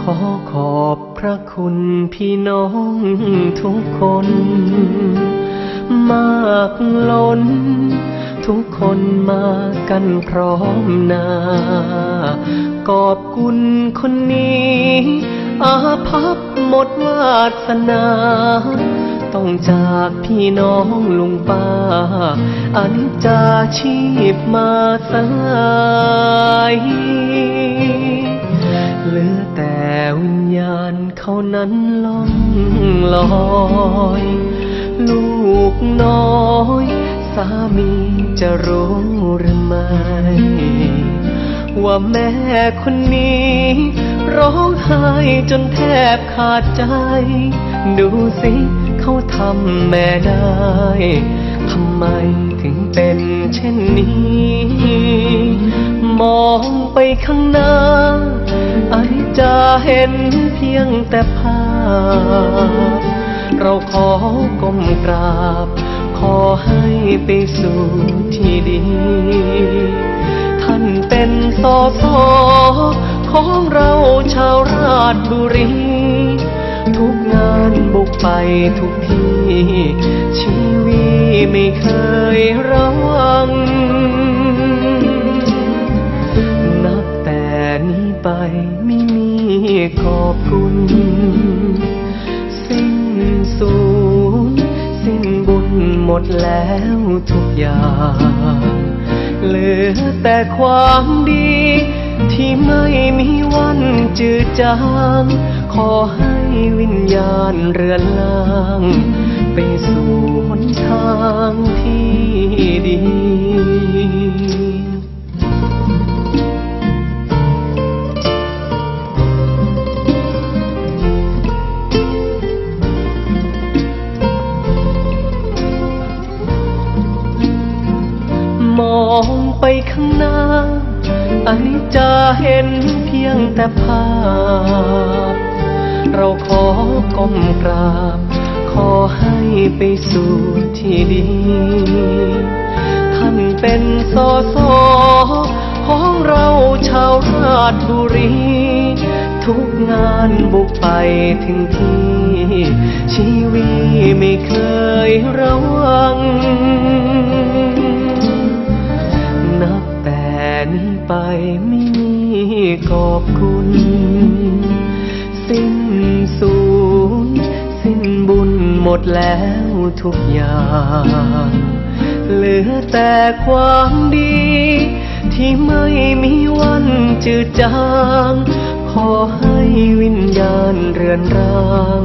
ขอขอบพระคุณพี่น้องทุกคน มากล้น ทุกคนมากันพร้อมหน้า กอบคุณคนนี้ อาภัพหมดวาสนา ต้องจากพี่น้องลุงป้า อันจาชีพมาสายเหลือแต่วิญญาณเขานั้นล่องลอย ลูกน้อยสามีจะรู้หรือไม่ว่าแม่คนนี้ ร้องไห้จนแทบขาดใจ ดูสิ เขาทำแม่ได้ ทำไมถึงเป็นเช่นนี้ มองไปข้างหน้าไอจะเห็นเพียงแต่ภาพ เราขอก้มกราบ ขอให้ไปสู่ที่ดี ท่านเป็นสอสอของเราชาวราชบุรี ทุกงาน ไปทุกที่ ชีวิตไม่เคยระวัง นับแต่นี้ไปไม่มีขอบคุณ สิ้นสูญสิ้นบุญหมดแล้วทุกอย่างเหลือแต่ความดีที่ไม่มีวันจืดจางขอให้ วิญญาณเรือนล่าง ไปสู่หนทางที่ดีมองไปข้างหน้าไอจะเห็นเพียงแต่ภาพ เราขอก้มกราบ ขอให้ไปสู่ที่ดี ท่านเป็นสอสอของเราชาวราชบุรี ทุกงานบุกไปถึงที่ ชีวิตไม่เคยระวัง นับแต่นี้ไปไม่มีขอบคุณ สิ้น สูญสิ้นบุญหมดแล้วทุกอย่าง เหลือแต่ความดี ที่ไม่มีวันจืดจาง ขอให้วิญญาณเรือนร่าง